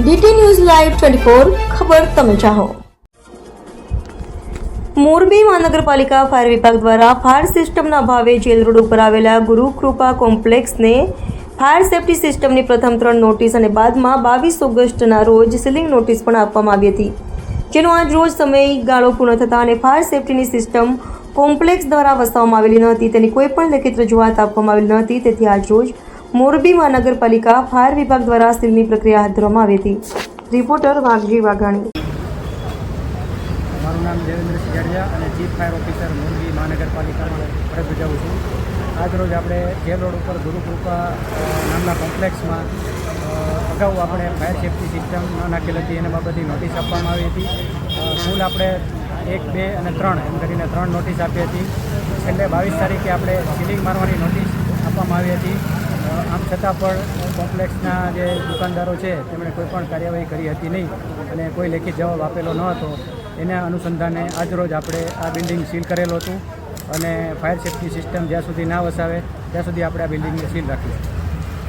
D T news live twenty four ખબર તમે ચાહો. મોરબી મહાનગરપાલિકા ફાયર વિભાગ દ્વારા ફાયર સિસ્ટમના અભાવે જેલ રોડ ઉપર આવેલા ગુરુકૃપા કોમ્પ્લેક્સને ફાયર સેફ્ટી સિસ્ટમની પ્રથમ ત્રણ નોટિસ અને બાદમાં બાવીસ ઓગસ્ટના રોજ સીલિંગ નોટિસ પણ આપવામાં આવી હતી. જેનો આજ રોજ સમય ગાળો પૂર્ણ થતાં અને ફાયર સેફટીની સિસ્ટમ કોમ્પ્લેક્સ દ્વારા વસાવવામાં આવેલી ન હતી, તેની કોઈ પણ લેખિત રજૂઆત આપવામાં આવેલી ન હતી, તેથી આજ રોજ મોરબી મહાનગરપાલિકા ફાયર વિભાગ દ્વારા સીલની પ્રક્રિયા હાથ ધરવામાં આવી હતી. રિપોર્ટર વાઘજી વાઘાણી. મારું નામ દેવેન્દ્રસિંહ જાડેજા અને ચીફ ફાયર ઓફિસર મોરબી મહાનગરપાલિકામાં ફરજ બજાવું છું. આજરોજ આપણે જેલ રોડ ઉપર ગુરુકૃપા નામના કોમ્પ્લેક્સમાં અગાઉ આપણે ફાયર સેફ્ટી સિસ્ટમ ન નાખેલ હતી, એના બાબતની નોટિસ આપવામાં આવી હતી. કુલ આપણે એક, બે અને ત્રણ, એમ કરીને ત્રણ નોટિસ આપી હતી. છેલ્લે બાવીસ તારીખે આપણે સીલિંગ મારવાની નોટિસ આપવામાં આવી હતી. આમ છતાં પણ કોમ્પ્લેક્સના જે દુકાનદારો છે, તેમણે કોઈ પણ કાર્યવાહી કરી હતી નહીં અને કોઈ લેખિત જવાબ આપેલો ન હતો. એના અનુસંધાને આજરોજ આપણે આ બિલ્ડિંગ સીલ કરેલું હતું અને ફાયર સેફ્ટી સિસ્ટમ જ્યાં સુધી ના વસાવે, ત્યાં સુધી આપણે આ બિલ્ડિંગને સીલ રાખીશું